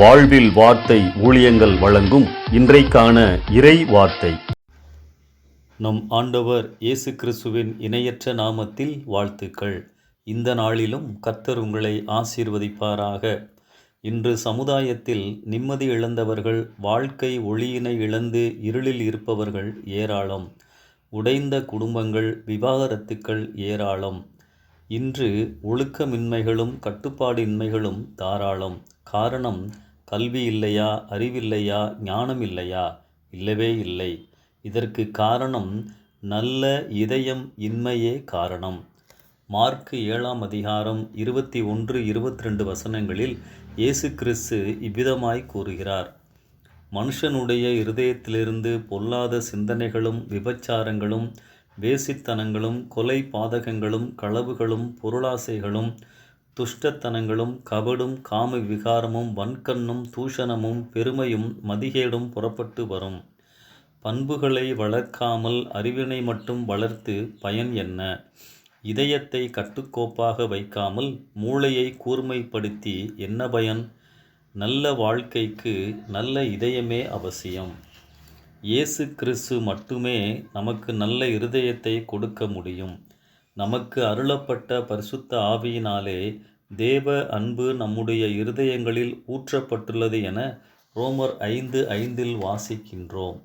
வாழ்வில் வார்த்தை ஊழியங்கள் வழங்கும் இன்றைக்கான இறை வார்த்தை. நம் ஆண்டவர் இயேசு கிறிஸ்துவின் இணையற்ற நாமத்தில் வாழ்த்துக்கள். இந்த நாளிலும் கர்த்தர் உங்களை ஆசீர்வதிப்பாராக. இன்று சமுதாயத்தில் நிம்மதி இழந்தவர்கள் வாழ்க்கை ஒளியினை இழந்து இருளில் இருப்பவர்கள் ஏராளம். உடைந்த குடும்பங்கள் விவாகரத்துக்கள் ஏராளம். இன்று ஒழுக்கமின்மைகளும் கட்டுப்பாடின்மைகளும் தாராளம். காரணம் கல்வி இல்லையா அறிவில்லையா ஞானம் இல்லையா? இல்லவே இல்லை. இதற்கு காரணம் நல்ல இதயம் இன்மையே காரணம். மார்க்கு ஏழாம் அதிகாரம் இருபத்தி ஒன்று இருபத்தி ரெண்டு வசனங்களில் இயேசு கிறிஸ்து இவ்விதமாய் கூறுகிறார். மனுஷனுடைய இருதயத்திலிருந்து பொல்லாத சிந்தனைகளும் விபச்சாரங்களும் வேசித்தனங்களும் கொலை பாதகங்களும் களவுகளும் பொருளாசைகளும் துஷ்டத்தனங்களும் கபடும் காம விகாரமும் வன்கண்ணும் தூஷணமும் பெருமையும் மதிகேடும் புறப்பட்டு வரும். பண்புகளை வளர்க்காமல் அறிவினை மட்டும் வளர்த்து பயன் என்ன? இதயத்தை கட்டுக்கோப்பாக வைக்காமல் மூளையை கூர்மைப்படுத்தி என்ன பயன்? நல்ல வாழ்க்கைக்கு நல்ல இதயமே அவசியம். இயேசு கிறிஸ்து மட்டுமே நமக்கு நல்ல இருதயத்தை கொடுக்க முடியும். நமக்கு அருளப்பட்ட பரிசுத்த ஆவியினாலே தேவ அன்பு நம்முடைய இருதயங்களில் ஊற்றப்பட்டுள்ளது என ரோமர் ஐந்து ஐந்தில் வாசிக்கின்றோம்.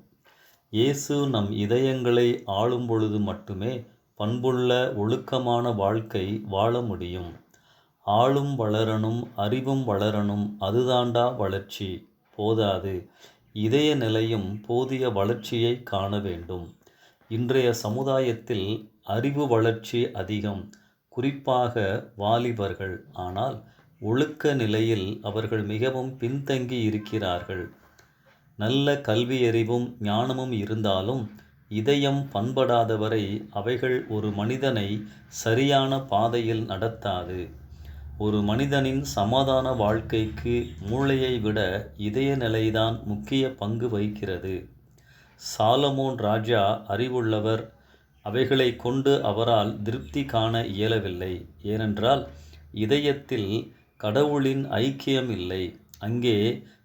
இயேசு நம் இதயங்களை ஆளும் பொழுது மட்டுமே பண்புள்ள ஒழுக்கமான வாழ்க்கை வாழ முடியும். ஆளும் வளரணும் அறிவும் வளரணும் அதுதாண்டா வளர்ச்சி. போதாது. இதய நிலையும் போதிய வளர்ச்சியை காண வேண்டும். இன்றைய சமுதாயத்தில் அறிவு வளர்ச்சி அதிகம். குறிப்பாக வாலிபர்கள். ஆனால் ஒழுக்க நிலையில் அவர்கள் மிகவும் பின்தங்கி இருக்கிறார்கள். நல்ல கல்வியறிவும் ஞானமும் இருந்தாலும் இதயம் பண்படாதவரை அவைகள் ஒரு மனிதனை சரியான பாதையில் நடத்தாது. ஒரு மனிதனின் சமாதான வாழ்க்கைக்கு மூளையை விட இதய நிலைதான் முக்கிய பங்கு வகிக்கிறது. சாலமோன் ராஜா அறிவுள்ளவர். அவைகளை கொண்டு அவரால் திருப்தி காண இயலவில்லை. ஏனென்றால் இதயத்தில் கடவுளின் ஐக்கியம் இல்லை. அங்கே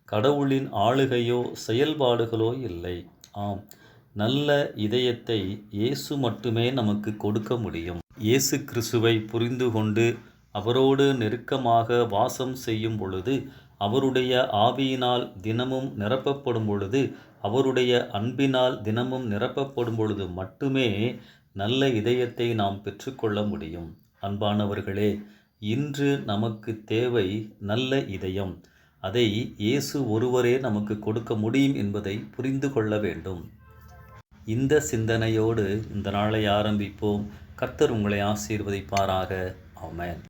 கடவுளின் ஆளுகையோ செயல்பாடுகளோ இல்லை. ஆம் நல்ல இதயத்தை இயேசு மட்டுமே நமக்கு கொடுக்க முடியும். இயேசு கிறிஸ்துவை புரிந்து கொண்டு அவரோடு நெருக்கமாக வாசம் செய்யும் பொழுது அவருடைய ஆவியினால் தினமும் நிரப்பப்படும் பொழுது அவருடைய அன்பினால் தினமும் நிரப்பப்படும் பொழுது மட்டுமே நல்ல இதயத்தை நாம் பெற்றுக்கொள்ள முடியும். அன்பானவர்களே இன்று நமக்கு தேவை நல்ல இதயம். அதை இயேசு ஒருவரே நமக்கு கொடுக்க முடியும் என்பதை புரிந்து கொள்ள வேண்டும். இந்த சிந்தனையோடு இந்த நாளை ஆரம்பிப்போம். கர்த்தர் உங்களை ஆசீர்வதிப்பாராக. ஆமென்.